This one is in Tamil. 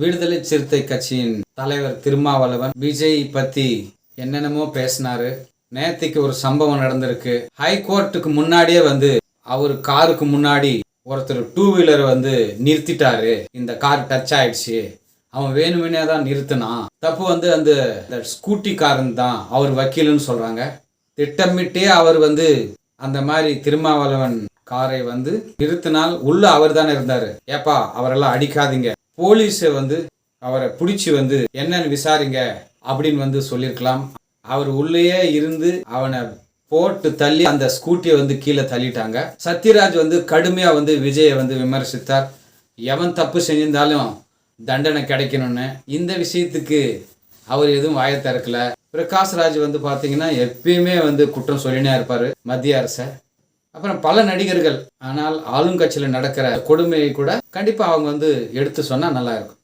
விடுதலை சிறுத்தை கட்சியின் தலைவர் திருமாவளவன் விஜய் பத்தி என்னென்னமோ பேசினாரு. நேத்திக்கு ஒரு சம்பவம் நடந்திருக்கு. ஹை கோர்ட்டுக்கு முன்னாடியே வந்து அவர் காருக்கு முன்னாடி ஒருத்தர் டூ வீலரை வந்து நிறுத்திட்டாரு. இந்த கார் டச் ஆயிடுச்சு. அவன் வேணுமெனே தான் நிறுத்தினான். தப்பு வந்து அந்த ஸ்கூட்டி காரன் தான் அவர் வக்கீல்னு சொல்றாங்க. திட்டமிட்டே அவர் வந்து அந்த மாதிரி திருமாவளவன் காரை வந்து நிறுத்தினால் உள்ள அவர் தானே இருந்தாரு. ஏப்பா அவரெல்லாம் அடிக்காதீங்க. போலீஸை வந்து அவரை பிடிச்சி வந்து என்னன்னு விசாரிங்க அப்படின்னு வந்து சொல்லியிருக்கலாம் அவர் உள்ளேயே இருந்து அவனை போட்டு தள்ளி அந்த ஸ்கூட்டியை வந்து கீழே தள்ளிட்டாங்க. சத்யராஜ் வந்து கடுமையாக வந்து விஜயை வந்து விமர்சித்தார். எவன் தப்பு செஞ்சிருந்தாலும் தண்டனை கிடைக்கணும்னு. இந்த விஷயத்துக்கு அவர் எதுவும் வாயை திறக்கல. பிரகாஷ் ராஜ் வந்து பார்த்தீங்கன்னா எப்பயுமே வந்து குற்றம் சொல்லினே இருப்பார் மத்திய அரசை. அப்புறம் பல நடிகர்கள் ஆனால் ஆளுங்கட்சியில் நடக்கிற கொடுமையை கூட கண்டிப்பாக அவங்க வந்து எடுத்து சொன்னால் நல்லாயிருக்கும்